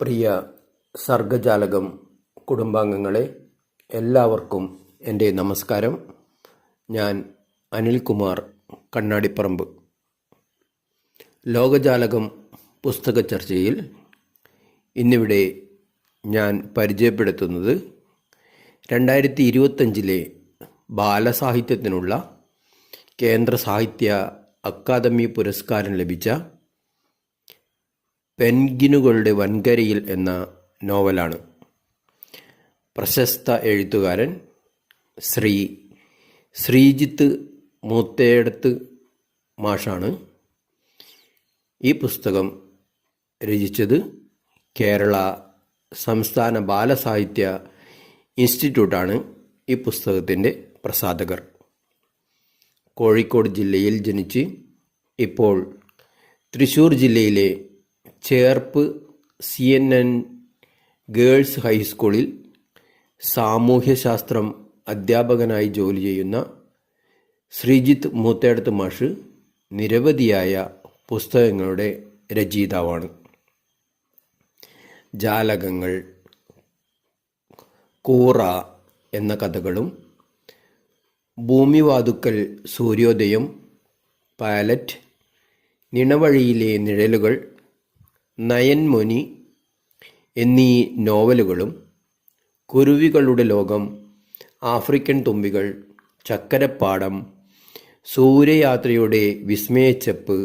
പ്രിയ സർഗജാലകം കുടുംബാംഗങ്ങളെ എല്ലാവർക്കും എന്റെ നമസ്കാരം. ഞാൻ അനിൽകുമാർ കണ്ണാടിപ്പറമ്പ്. ലോകജാലകം പുസ്തക ചർച്ചയിൽ ഇന്നിവിടെ ഞാൻ പരിചയപ്പെടുത്തുന്നത് രണ്ടായിരത്തി ഇരുപത്തഞ്ചിലെ ബാലസാഹിത്യത്തിനുള്ള കേന്ദ്ര സാഹിത്യ അക്കാദമി പുരസ്കാരം ലഭിച്ച പെൻഗിനുകളുടെ വൻകരയിൽ എന്ന നോവലാണ്. പ്രശസ്ത എഴുത്തുകാരൻ ശ്രീ ശ്രീജിത്ത് മൂത്തേടത്ത് മാഷാണ് ഈ പുസ്തകം രചിച്ചത് കേരള സംസ്ഥാന ബാലസാഹിത്യ ഇൻസ്റ്റിറ്റ്യൂട്ടാണ് ഈ പുസ്തകത്തിന്റെ പ്രസാധകർ. കോഴിക്കോട് ജില്ലയിൽ ജനിച്ച് ഇപ്പോൾ തൃശ്ശൂർ ജില്ലയിലെ Cherpu C N N girls ഹൈസ്കൂളിൽ സാമൂഹ്യശാസ്ത്രം അധ്യാപകനായി ജോലി ചെയ്യുന്ന ശ്രീജിത്ത് മൂത്തേടത്ത് മാഷ് നിരവധിയായ പുസ്തകങ്ങളുടെ രചയിതാവാണ്. ജാലകങ്ങൾ കൂറ എന്ന കഥകളും ഭൂമിവാതുക്കൽ സൂര്യോദയം പാലറ്റ് നിണവഴിയിലെ നിഴലുകൾ നയൻമൊനി എന്നീ നോവലുകളും കുരുവികളുടെ ലോകം ആഫ്രിക്കൻ തുമ്പികൾ ചക്കരപ്പാടം സൂര്യയാത്രയുടെ വിസ്മയച്ചെപ്പ്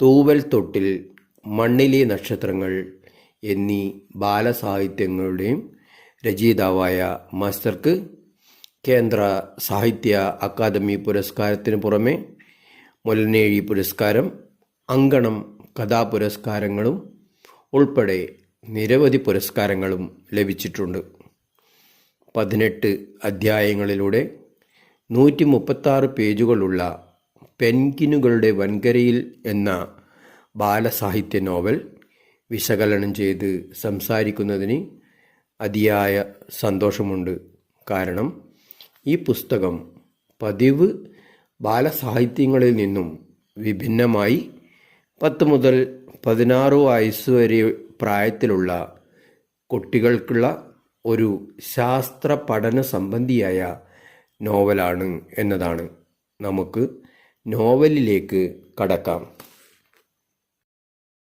തൂവൽ തൊട്ടിൽ മണ്ണിലെ നക്ഷത്രങ്ങൾ എന്നീ ബാലസാഹിത്യങ്ങളുടെയും രചയിതാവായ മാസ്റ്റർക്ക് കേന്ദ്ര സാഹിത്യ അക്കാദമി പുരസ്കാരത്തിന് പുറമെ മുല്ലനേഴി പുരസ്കാരം അങ്കണം കഥാപുരസ്കാരങ്ങളും ഉൾപ്പെടെ നിരവധി പുരസ്കാരങ്ങളും ലഭിച്ചിട്ടുണ്ട്. പതിനെട്ട് അധ്യായങ്ങളിലൂടെ നൂറ്റി മുപ്പത്താറ് പേജുകളുള്ള പെൻകിനുകളുടെ വൻകരയിൽ എന്ന ബാലസാഹിത്യ നോവൽ വിശകലനം ചെയ്ത് സംസാരിക്കുന്നതിന് അതിയായ സന്തോഷമുണ്ട്. കാരണം ഈ പുസ്തകം പതിവ് ബാലസാഹിത്യങ്ങളിൽ നിന്നും വിഭിന്നമായി പത്ത് മുതൽ പതിനാറ് വയസ്സ് വരെ പ്രായത്തിലുള്ള കുട്ടികൾക്കുള്ള ഒരു ശാസ്ത്ര പഠന സംബന്ധിയായ നോവലാണ് എന്നതാണ്. നമുക്ക് നോവലിലേക്ക് കടക്കാം.